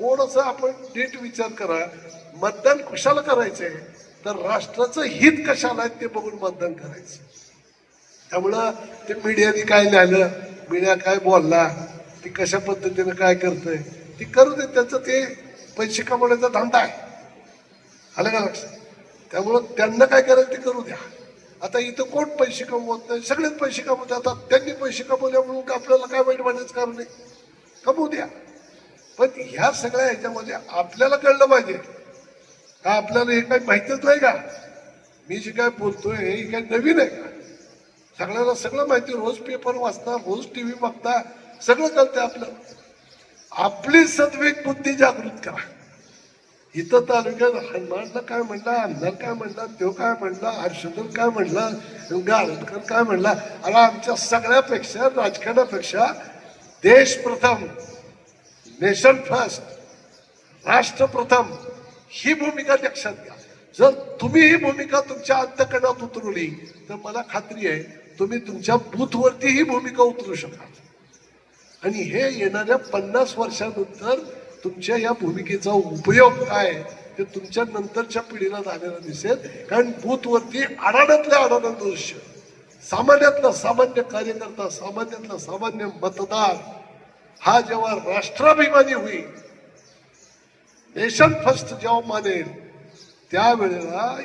थोडस आपण नीट विचार करा मतदान कशाला करायचंय? तर राष्ट्राचं हित कशाला आहे ते बघून मतदान करायचं. त्यामुळं ते मीडियाने काय लिहिलं मीडिया काय बोलला ती कशा पद्धतीनं काय करतंय ती करू दे त्याचं ते पैसे कमवण्याचा धंदा आहे. आलं का लक्षात? त्यामुळं त्यांना काय करायचं ते करू द्या. आता इथं कोण पैसे कमवत नाही? सगळेच पैसे कमवतात. आता त्यांनी पैसे कमवले म्हणून आपल्याला काय वाईट म्हणायचं कारण नाही? कमवू द्या. पण ह्या सगळ्या ह्याच्यामध्ये आपल्याला कळलं पाहिजे. का आपल्याला हे काही माहितीच नाही का? मी जे काय बोलतोय हे काही नवीन आहे का? सगळ्याला सगळं माहिती रोज पेपर वाचता रोज टी व्ही बघता सगळं कळतं आपलं. आपली सद्वेग बुद्धी जागृत करा. इथं तालुक्यात हनुमानला काय म्हणला आमदार काय म्हणला तो काय म्हणला हर्षवर्धन काय म्हणला गाळकर काय म्हणला अरे आमच्या सगळ्यापेक्षा राजकारणापेक्षा देश प्रथम नेशन फर्स्ट राष्ट्र प्रथम ही भूमिका लक्षात घ्या. जर तुम्ही ही भूमिका तुमच्या अंतकरणात उतरवली तर मला खात्री आहे तुम्ही तुमच्या बूथवरती ही भूमिका उतरू शकाल आणि हे येणाऱ्या पन्नास वर्षानंतर तुमच्या या भूमिकेचा उपयोग काय ते तुमच्या नंतरच्या पिढीला झालेला दिसेल. कारण बूथवरती आडाण्यातल्या आडाणं दृश्य सामान्यातला सामान्य कार्यकर्ता सामान्यातला सामान्य मतदार हा जेव्हा राष्ट्राभिमानी होईल नेशन फर्स्ट जेव्हा मानेल त्यावेळेला